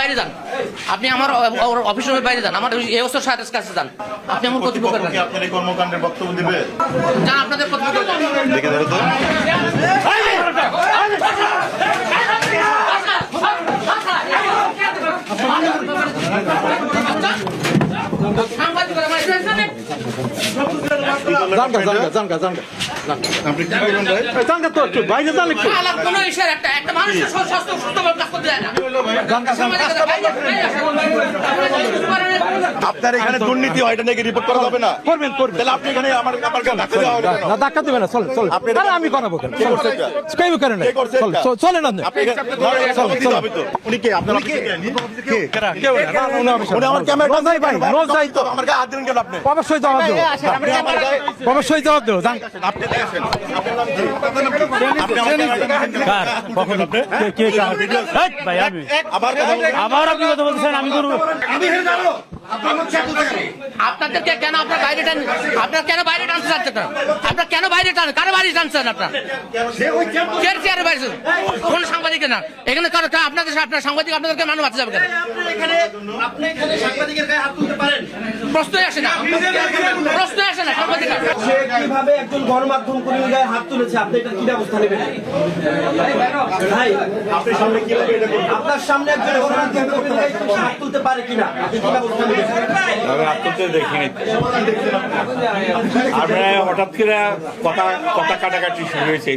বাইরে যান। আপনি আমার অফিস রুমের বাইরে যান। আমার এই অবস্থার সাথে কাছে যান। আপনি আমার কর্তৃপক্ষের কর্তৃপক্ষ কাছে আপনার এই কর্মকাণ্ডের বক্তব্য দিবে? যান আপনাদের কর্তৃপক্ষের কাছে। দেখে ধরো তো। বাইরে মানুষের আপনার এখানে দুর্নীতি হয় এটা নাকি রিপোর্ট করা হবে না করবেন করবেন তাহলে আপনি এখানে আমার আমার গায়ে ধাক্কা দেওয়া হবে না ধাক্কা দেবে না চল চল আপনি- আরে আমি করাবো কেন? কেউ করে না? চলেন আপনি চল, দিতে চল। হবে তো। উনি কে? আপনার অফিসে কে? কে? না, না, উনি আমার ক্যামেরা নজাই ভাই নজাই তো আমার গায়ে হাত দিলেন কেন আপনি? অবশ্যই জবাব দেবো আপনি আমার অবশ্যই জবাব দেবো জান আপনি দেখেছেন। আপনার নাম কি? আপনি আমার ক্যামেরা দিলেন কেন? কার? কখন আপনি? কে- কে কার? এই, ভাই, আমি। আবার আবার আপনি কথা বলছেন আমি করব আপনাদেরকে কেন আপনার বাইরে টান আপনার কেন বাইরে টানতে চাচ্ছে কেন? আপনার কেন বাইরে টান কারও বাইরে টানছেন আপনার? কে চেয়ারে বাইরে কোন সাংবাদিকের না? এখানে কারও আপনাদের আপনার সাংবাদিক আপনাদেরকে মানুষ বাঁচতে যাবে কেন? প্রশ্নই আসে না প্রশ্নই আসে না সাংবাদিক সে কীভাবে একজন গণমাধ্যম কর্মীর গায়ে হাত তুলেছে আপনি এটা কি ব্যবস্থা নেবেন? ভাই আপনার সামনে কীভাবে আপনার সামনে একজন গণমাধ্যম কর্মীর গায়ে হাত তুলতে পারে কিনা আপনি কি ব্যবস্থা নেবেন? আমি আপনাদের দেখিনি। আমরা হঠাৎ করে কথা কথা কাটাকাটি শুরু হয়েছে।